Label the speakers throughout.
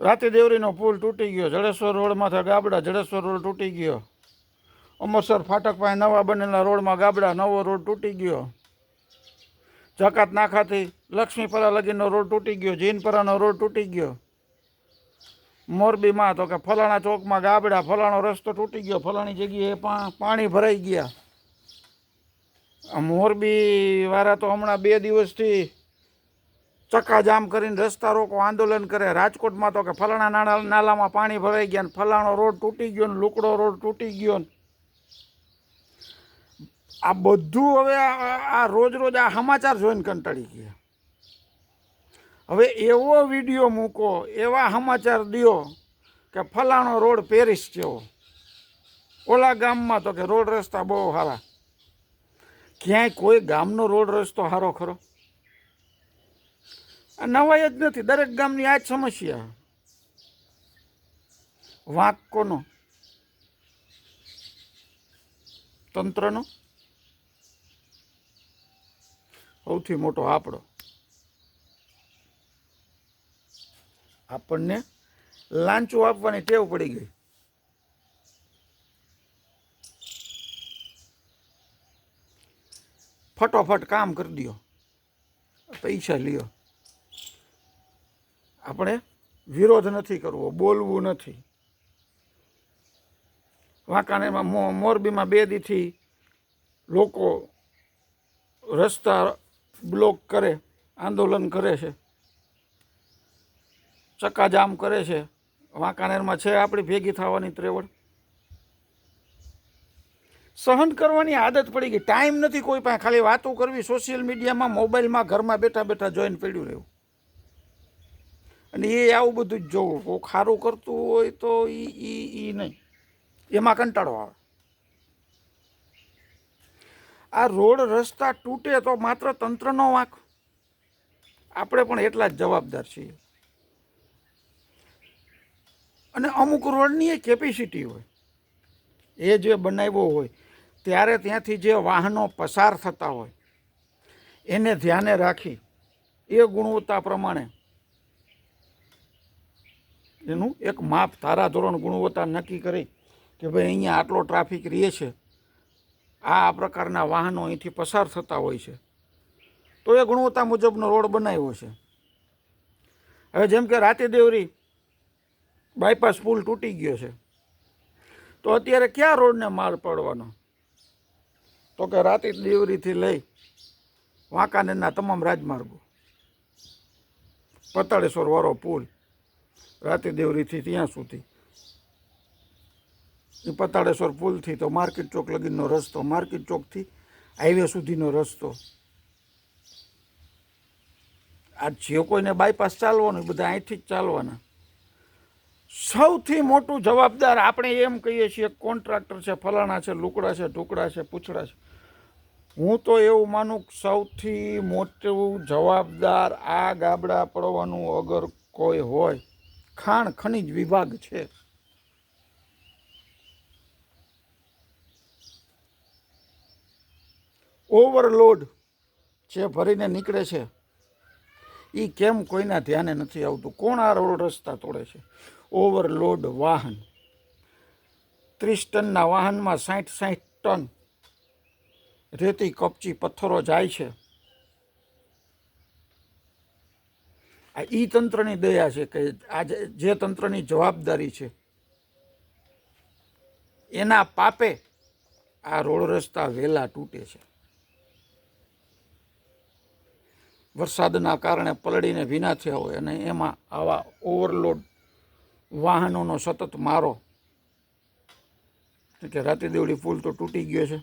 Speaker 1: રાતી દેવરીનો પુલ તૂટી ગયો. જડેશ્વર રોડમાંથી ગાબડા, જડેશ્વર રોડ તૂટી ગયો. અમરસર ફાટક પાસે નવા બનેલા રોડમાં ગાબડા, નવો રોડ તૂટી ગયો. જકાત નાખાથી લક્ષ્મીપરા લગીનો રોડ તૂટી ગયો. જીનપરાનો રોડ તૂટી ગયો. મોરબીમાં તો કે ફલાણા ચોકમાં ગાબડા, ફલાણો રસ્તો તૂટી ગયો. ફલાણી જગ્યાએ પાણી ભરાઈ ગયા. આ મોરબી વાળા તો હમણાં બે દિવસથી ચક્કાજામ કરીને રસ્તા રોકો, આંદોલન કરે. રાજકોટમાં તો કે ફલાણા નાળા નાલામાં પાણી ભરાઈ ગયા ને ફલાણો રોડ તૂટી ગયો ને લુકડો રોડ તૂટી ગયો ને. આ બધું હવે આ- રોજ રોજ આ સમાચાર જોઈને કંટાળી ગયા. હવે એવો વીડિયો મૂકો, એવા સમાચાર દ્યો કે ફલાણો રોડ પેરિસ જેવો. ઓલા ગામમાં તો કે રોડ રસ્તા બહુ સારા. ક્યાંય કોઈ ગામનો રોડ રસ્તો સારો ખરો? આ નવાઈ જ નથી. દરેક ગામની આ જ સમસ્યા. વાંક કોનો? તંત્રનો? સૌથી મોટો આપણો. આપણને લાંચો આપવાની ટેવ પડી ગઈ. ફટોફટ કામ કરી દો. પૈસા લ્યો. આપણે વિરોધ નથી કરવો, બોલવું નથી. વાંકાનેરમાં મોરબીમાં બે દીથી લોકો રસ્તા બ્લોક કરે, આંદોલન કરે છે. ચક્કાજામ કરે છે. વાંકાનેરમાં છે આપણી ભેગી થવાની ત્રેવડ. સહન કરવાની આદત પડી ગઈ. ટાઈમ નથી કોઈ પાસે. ખાલી વાતો કરવી. સોશિયલ મીડિયામાં મોબાઈલમાં ઘરમાં બેઠા બેઠા જોઈન પડ્યું રહેવું. અને એ આવું બધું જ જોવું. કોઈ ખારું કરતું હોય તો એ એ એ નહીં. એમાં કંટાળો આવે. આ રોડ રસ્તા તૂટે તો માત્ર તંત્રનો વાંક. આપણે પણ એટલા જ જવાબદાર છીએ. અને અમુક રોડની એ કેપેસિટી હોય. એ જે બનાવ્યો હોય, ત્યારે ત્યાંથી જે વાહનો પસાર થતા હોય, એને ધ્યાને રાખી એ ગુણવત્તા પ્રમાણે એનું એક માપ ધારાધોરણ ગુણવત્તા નક્કી કરી કે ભાઈ અહીંયા આટલો ટ્રાફિક રહે છે. આ પ્રકારના વાહનો અહીંથી પસાર થતા હોય છે. તો એ ગુણવત્તા મુજબનો રોડ બનાવ્યો છે. હવે જેમ કે રાતે દેવરી બાયપાસ પુલ તૂટી ગયો છે. તો અત્યારે ક્યાં રોડને માર પડવાનો? તો કે રાતે દેવરીથી લઈ વાંકાનેરના તમામ રાજમાર્ગો. પતાળેશ્વર વાળો પુલ રાતે દેવરીથી ત્યાં સુધી. એ પતાળેશ્વર પુલથી તો માર્કેટ ચોક લગીનો રસ્તો, માર્કેટ ચોકથી હાઈવે સુધીનો રસ્તો. આ જે કોઈને બાયપાસ ચાલવાનું બધા અહીંથી જ ચાલવાના. સૌથી મોટું જવાબદાર આપણે એમ કહીએ છીએ કોન્ટ્રાક્ટર છે, ફલાણા છે, લુકડા છે ટુકડા છે, પૂછડા છે. હું તો એવું માનું સૌથી મોટું જવાબદાર આ ગાબડા પડવાનું અગર કોઈ હોય ખાણ ખનિજ વિભાગ છે. ઓવરલોડ જે ભરીને નીકળે છે એ કેમ કોઈના ધ્યાને નથી આવતું? કોણ આ રોડ રસ્તા તોડે છે? ઓવરલોડ વાહન. ત્રીસ ટનના વાહનમાં સાઠ સાઠ ટન રેતી કપચી પથ્થરો જાય છે. આ ઈ તંત્રની દયા છે કે આજે જે તંત્રની જવાબદારી છે. એના પાપે આ રોડ રસ્તા વહેલા તૂટે છે. વરસાદના કારણે પલળીને ભીના થયા હોય અને એમાં આવા ઓવરલોડ વાહનોનો સતત મારો. કે રાતે દેવડી પુલ તો તૂટી ગયો છે.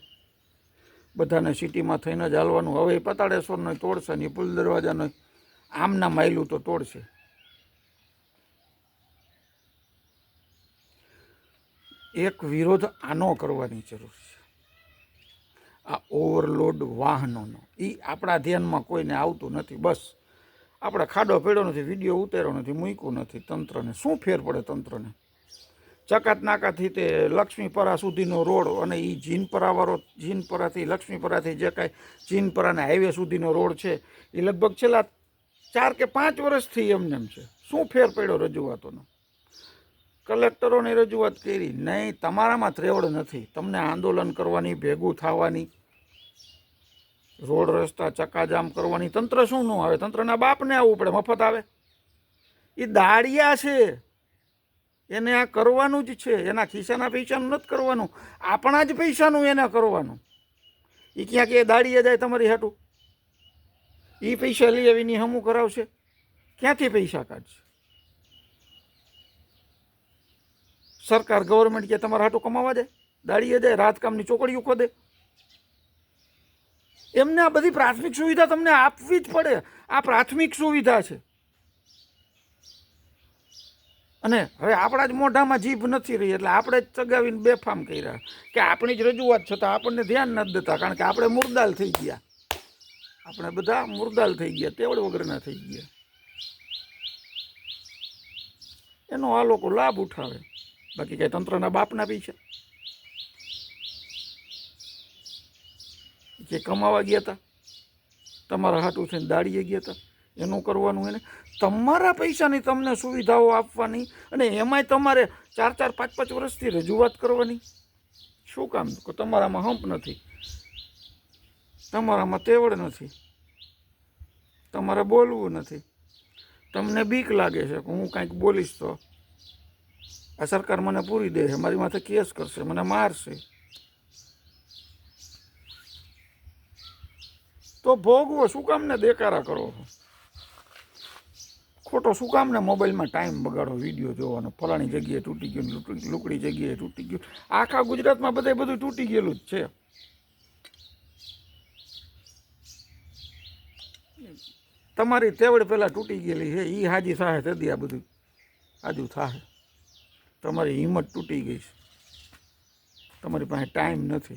Speaker 1: બધાને સિટીમાં થઈને જ હાલવાનું. હવે એ પતાળેશ્વરનો તોડશે ને એ પુલ દરવાજાનો આમના માયલું તો તોડશે એક વિરોધ આનો કરવાની જરૂર છે. આ ઓવરલોડ વાહનોનો. એ આપણા ધ્યાનમાં કોઈને આવતું નથી, બસ. આપણે ખાડો પડ્યો નથી, વીડિયો ઉતાર્યો નથી, મૂક્યું નથી, તંત્રને. શું ફેર પડે તંત્રને? ચકાતનાકાથી તે લક્ષ્મીપરા સુધીનો રોડ અને એ જીનપરાવાળો જીનપરાથી લક્ષ્મીપરાથી જે કાંઈ જીનપરાના હાઈવે સુધીનો રોડ છે એ લગભગ છેલ્લા ચાર કે પાંચ વર્ષથી એમને એમ છે. શું ફેર પડ્યો રજૂઆતોનો? કલેક્ટરોની રજૂઆત કરી, નહીં, તમારામાં ત્રેવડ નથી. તમને આંદોલન કરવાની, ભેગું થવાની, રોડ રસ્તા ચક્કાજામ કરવાની, તંત્ર શું ન આવે? તંત્રના બાપને આવવું પડે, મફત આવે. એ દાળિયા છે. એને આ કરવાનું જ છે. એના ખિસ્સાના પૈસાનું નથી કરવાનું. આપણા જ પૈસાનું એને કરવાનું. એ ક્યાંક એ દાળીએ જાય તમારી હાટું? એ પૈસા લઈ આવીને હમું કરાવશે. ક્યાંથી પૈસા કાઢશે? સરકાર ગવર્મેન્ટ કે તમારા હાટું કમાવા દે, દાડીએ દે, રાતકામની ચોકડીઓ ખોદે. એમને આ બધી પ્રાથમિક સુવિધા તમને આપવી જ પડે. આ પ્રાથમિક સુવિધા છે. અને હવે આપણા જ મોઢામાં જીભ નથી રહી, એટલે આપણે જ ચગાવીને બેફામ કર્યા. કે આપણી જ રજૂઆત છતાં આપણને ધ્યાન નથી દેતા, કારણ કે આપણે મુરદાલ થઈ ગયા. આપણે બધા મુરદાલ થઈ ગયા, તેવડ વગરના થઈ ગયા. એનો આ લોકો લાભ ઉઠાવે. બાકી કઈ તંત્રના બાપના પૈસા જે કમાવા ગયા હતા તમારા હાટું થઈને દાડીએ ગયા હતા એનું કરવાનું એને. તમારા પૈસાની તમને સુવિધાઓ આપવાની અને એમાંય તમારે ચાર ચાર પાંચ પાંચ વર્ષથી રજૂઆત કરવાની. શું કામ? તમારામાં હંપ નથી. તમારામાં તેવડ નથી. તમારે બોલવું નથી. તમને બીક લાગે છે હું કાંઈક બોલીશ તો? આ સરકાર મને પૂરી દે છે, મારી માથે કેસ કરશે, મને મારશે. તો ભોગવો, શું કામ ને દેકારા કરો ખોટો શું કામને મોબાઈલમાં ટાઈમ બગાડો, વીડિયો જોવાનો, ફલાણી જગ્યાએ તૂટી ગયું લુકડી જગ્યાએ તૂટી ગયું. આખા ગુજરાતમાં બધે બધું તૂટી ગયેલું જ છે. તમારી તેવડ પહેલાં તૂટી ગયેલી છે એ હાજી થાય તેથી આ બધું. આજુ થાય તમારી હિંમત તૂટી ગઈ છે. તમારી પાસે ટાઈમ નથી.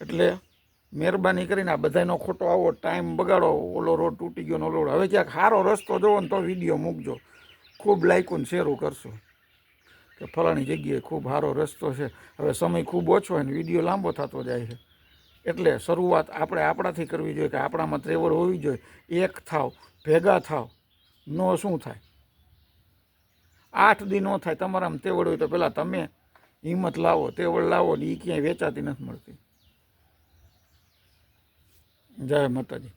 Speaker 1: એટલે મહેરબાની કરીને આ બધાનો ખોટો આવો, ટાઈમ બગાડો, ઓલો રોડ તૂટી ગયો ઓલો રોડ. હવે ક્યાંક સારો રસ્તો જોવો ને તો વીડિયો મૂકજો. ખૂબ લાઇકું શેરું કરશો. કે ફલાણી જગ્યાએ ખૂબ સારો રસ્તો છે. હવે સમય ખૂબ ઓછો હોય ને વીડિયો લાંબો થતો જાય છે. એટલે શરૂઆત આપણે આપણાથી કરવી જોઈએ કે આપણામાં ત્રેવડ હોવી જોઈએ. એક થાવ, ભેગા થાવ, નો શું થાય? આઠ દી ન થાય, તમારામાં તેવડ હોય તો પહેલાં તમે હિંમત લાવો તેવડ લાવો ને એ ક્યાંય વેચાતી નથી મળતી. જય માતાજી.